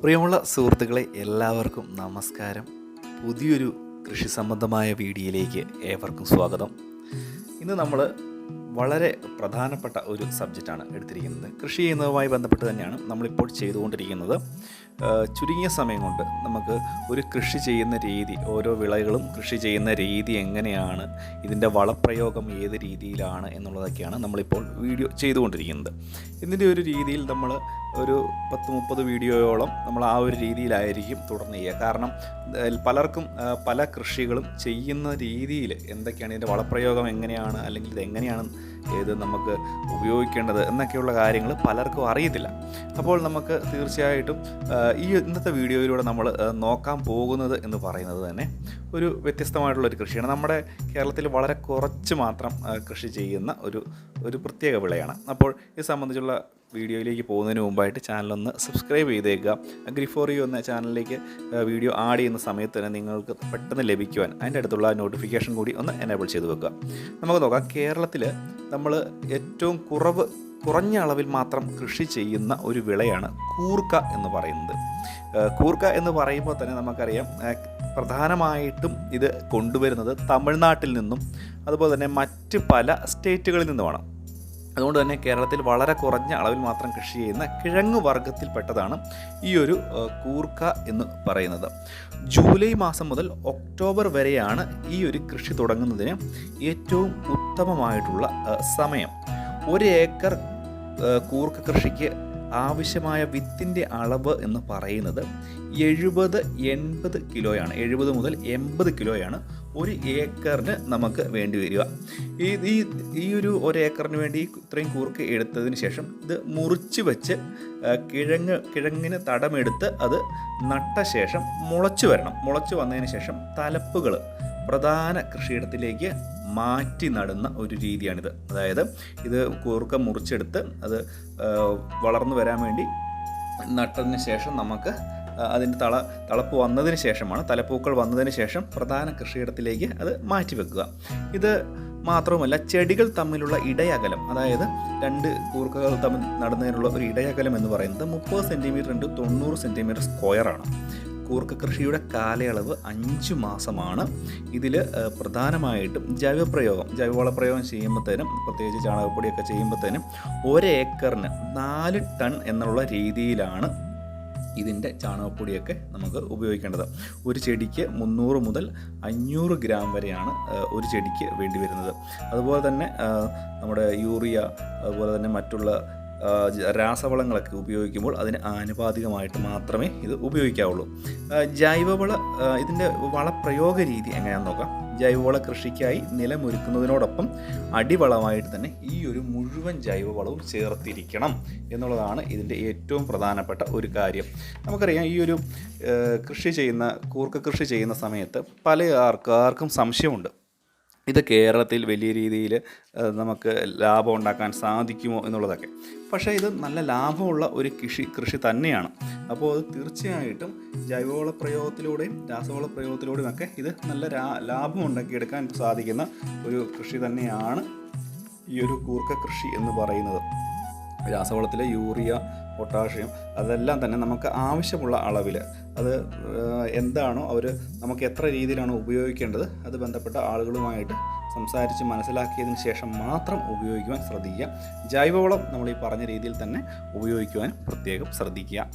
പ്രിയമുള്ള സുഹൃത്തുക്കളെ എല്ലാവർക്കും നമസ്കാരം. പുതിയൊരു കൃഷി സംബന്ധമായ വീഡിയോയിലേക്ക് ഏവർക്കും സ്വാഗതം. ഇന്ന് നമ്മൾ വളരെ പ്രധാനപ്പെട്ട ഒരു സബ്ജക്റ്റാണ് എടുത്തിരിക്കുന്നത്. കൃഷി ചെയ്യുന്നതുമായി ബന്ധപ്പെട്ട് തന്നെയാണ് നമ്മളിപ്പോൾ ചെയ്തുകൊണ്ടിരിക്കുന്നത്. ചുരുങ്ങിയ സമയം കൊണ്ട് നമുക്ക് ഒരു കൃഷി ചെയ്യുന്ന രീതി ഓരോ വിളകളും കൃഷി ചെയ്യുന്ന രീതി എങ്ങനെയാണ് ഇതിന്റെ വളപ്രയോഗം ഏത് രീതിയിലാണ് എന്നുള്ളതൊക്കെയാണ് നമ്മളിപ്പോൾ വീഡിയോ ചെയ്തുകൊണ്ടിരിക്കുന്നത്. ഇതിന്റെ ഒരു രീതിയിൽ നമ്മൾ ഒരു പത്ത് മുപ്പത് വീഡിയോയോളം നമ്മൾ ആ ഒരു രീതിയിലായിരിക്കും തുടർന്ന് ചെയ്യുക. കാരണം പലർക്കും പല കൃഷികളും ചെയ്യുന്ന രീതിയിൽ എന്തൊക്കെയാണ് ഇതിന്റെ വളപ്രയോഗം എങ്ങനെയാണ് അല്ലെങ്കിൽ ഇത് എങ്ങനെയാണ് ഇത് നമുക്ക് ഉപയോഗിക്കേണ്ടത് എന്നൊക്കെയുള്ള കാര്യങ്ങൾ പലർക്കും അറിയത്തില്ല. അപ്പോൾ നമുക്ക് തീർച്ചയായിട്ടും ഈ ഇന്നത്തെ വീഡിയോയിലൂടെ നമ്മൾ നോക്കാൻ പോകുന്നത് എന്ന് പറയുന്നത് തന്നെ ഒരു വ്യത്യസ്തമായിട്ടുള്ള ഒരു കൃഷിയാണ്. നമ്മുടെ കേരളത്തിൽ വളരെ കുറച്ച് മാത്രം കൃഷി ചെയ്യുന്ന ഒരു ഒരു പ്രത്യേക വിളയാണ്. അപ്പോൾ ഇത് സംബന്ധിച്ചുള്ള വീഡിയോയിലേക്ക് പോകുന്നതിന് മുമ്പായിട്ട് ചാനലൊന്ന് സബ്സ്ക്രൈബ് ചെയ്തേക്കുക. അഗ്രിഫോറിയോ എന്ന ചാനലിലേക്ക് വീഡിയോ ആഡ് ചെയ്യുന്ന സമയത്ത് തന്നെ നിങ്ങൾക്ക് പെട്ടെന്ന് ലഭിക്കുവാൻ അതിന്റെ അടുത്തുള്ള നോട്ടിഫിക്കേഷൻ കൂടി ഒന്ന് എനേബിൾ ചെയ്ത് വെക്കുക. നമുക്ക് നോക്കാം. കേരളത്തിൽ നമ്മൾ ഏറ്റവും കുറവ് കുറഞ്ഞ അളവിൽ മാത്രം കൃഷി ചെയ്യുന്ന ഒരു വിളയാണ് കൂർക്ക എന്ന് പറയുന്നത്. കൂർക്ക എന്ന് പറയുമ്പോൾ തന്നെ നമുക്കറിയാം പ്രധാനമായിട്ടും ഇത് കൊണ്ടുവരുന്നത് തമിഴ്നാട്ടിൽ നിന്നും അതുപോലെ തന്നെ മറ്റ് പല സ്റ്റേറ്റുകളിൽ നിന്നുമാണ് അതുകൊണ്ട് തന്നെ കേരളത്തിൽ വളരെ കുറഞ്ഞ അളവിൽ മാത്രം കൃഷി ചെയ്യുന്ന കിഴങ്ങ് വർഗത്തിൽപ്പെട്ടതാണ് ഈ ഒരു കൂർക്ക എന്ന് പറയുന്നത്. ജൂലൈ മാസം മുതൽ ഒക്ടോബർ വരെയാണ് ഈ ഒരു കൃഷി തുടങ്ങുന്നതിന് ഏറ്റവും ഉത്തമമായിട്ടുള്ള സമയം. ഒരു ഏക്കർ കൂർക്ക കൃഷിക്ക് ആവശ്യമായ വിത്തിന്റെ അളവ് എന്ന് പറയുന്നത് എഴുപത് എൺപത് കിലോയാണ്. എഴുപത് മുതൽ എൺപത് കിലോയാണ് ഒരു ഏക്കറിന് നമുക്ക് വേണ്ടി വരിക. ഈ ഈ ഈ ഒരു ഒരു ഏക്കറിന് വേണ്ടി ഇത്രയും കൂർക്ക് എടുത്തതിന് ശേഷം ഇത് മുറിച്ച് വെച്ച് കിഴങ്ങ് കിഴങ്ങിന് തടമെടുത്ത് അത് നട്ട ശേഷം മുളച്ചു വരണം. മുളച്ചു വന്നതിന് ശേഷം തലപ്പുകൾ പ്രധാന കൃഷിയിടത്തിലേക്ക് മാറ്റി നടുന്ന ഒരു രീതിയാണിത്. അതായത് ഇത് കൂർക്ക മുറിച്ചെടുത്ത് അത് വളർന്നു വരാൻ വേണ്ടി നട്ടതിന് ശേഷം നമുക്ക് അതിന്റെ തള തളപ്പ് വന്നതിന് ശേഷമാണ് തലപ്പൂക്കൾ വന്നതിന് ശേഷം പ്രധാന കൃഷിയിടത്തിലേക്ക് അത് മാറ്റി വെക്കുക. ഇത് മാത്രവുമല്ല ചെടികൾ തമ്മിലുള്ള ഇടയകലം അതായത് രണ്ട് കൂർക്കകൾ തമ്മിൽ നടുന്നതിനുള്ള ഒരു ഇടയകലം എന്ന് പറയുന്നത് മുപ്പത് സെന്റിമീറ്റർ ഇന്റു തൊണ്ണൂറ് സെന്റിമീറ്റർ സ്ക്വയറാണ് കൂർക്ക കൃഷിയുടെ കാലയളവ് അഞ്ച് മാസമാണ്. ഇതിൽ പ്രധാനമായിട്ടും ജൈവപ്രയോഗം ജൈവവള പ്രയോഗം ചെയ്യുമ്പോഴത്തേനും പ്രത്യേകിച്ച് ചാണകപ്പൊടിയൊക്കെ ചെയ്യുമ്പോഴത്തേനും ഒരേക്കറിന് നാല് ടൺ എന്നുള്ള രീതിയിലാണ് ഇതിന്റെ ചാണകപ്പൊടിയൊക്കെ നമുക്ക് ഉപയോഗിക്കേണ്ടത്. ഒരു ചെടിക്ക് മുന്നൂറ് മുതൽ അഞ്ഞൂറ് ഗ്രാം വരെയാണ് ഒരു ചെടിക്ക് വേണ്ടി വരുന്നത്. അതുപോലെ തന്നെ നമ്മുടെ യൂറിയ അതുപോലെ തന്നെ മറ്റുള്ള രാസവളങ്ങളൊക്കെ ഉപയോഗിക്കുമ്പോൾ അതിന് ആനുപാതികമായിട്ട് മാത്രമേ ഇത് ഉപയോഗിക്കാവുള്ളൂ. ജൈവവള ഇതിന്റെ വളപ്രയോഗ രീതി എങ്ങനെയാണെന്ന് നോക്കാം. ജൈവവള കൃഷിക്കായി നിലമൊരുക്കുന്നതിനോടൊപ്പം അടിവളമായിട്ട് തന്നെ ഈ ഒരു മുഴുവൻ ജൈവവളവും ചേർത്തിരിക്കണം എന്നുള്ളതാണ് ഇതിന്റെ ഏറ്റവും പ്രധാനപ്പെട്ട ഒരു കാര്യം. നമുക്കറിയാം ഈ ഒരു കൃഷി ചെയ്യുന്ന കൂർക്ക കൃഷി ചെയ്യുന്ന സമയത്ത് പല ആൾക്കാർക്കും സംശയമുണ്ട്. ഇത് കേരളത്തിൽ വലിയ രീതിയിൽ നമുക്ക് ലാഭം ഉണ്ടാക്കാൻ സാധിക്കുമോ എന്നുള്ളതൊക്കെ. പക്ഷേ ഇത് നല്ല ലാഭമുള്ള ഒരു കൃഷി കൃഷി തന്നെയാണ്. അപ്പോൾ അത് തീർച്ചയായിട്ടും ജൈവവള പ്രയോഗത്തിലൂടെയും രാസവള പ്രയോഗത്തിലൂടെയും ഒക്കെ ഇത് നല്ല ലാഭം ഉണ്ടാക്കിയെടുക്കാൻ സാധിക്കുന്ന ഒരു കൃഷി തന്നെയാണ് ഈ ഒരു കൂർക്ക കൃഷി എന്ന് പറയുന്നത്. രാസവളത്തിലെ യൂറിയ പൊട്ടാഷ്യം അതെല്ലാം തന്നെ നമുക്ക് ആവശ്യമുള്ള അളവിൽ അത് എന്താണോ അവർ നമുക്ക് എത്ര രീതിയിലാണ് ഉപയോഗിക്കേണ്ടത് അത് ബന്ധപ്പെട്ട ആളുകളുമായിട്ട് സംസാരിച്ച് മനസ്സിലാക്കിയതിന് ശേഷം മാത്രം ഉപയോഗിക്കുവാൻ ശ്രദ്ധിക്കുക. ജൈവവളം നമ്മൾ ഈ പറഞ്ഞ രീതിയിൽ തന്നെ ഉപയോഗിക്കുവാൻ പ്രത്യേകം ശ്രദ്ധിക്കുക.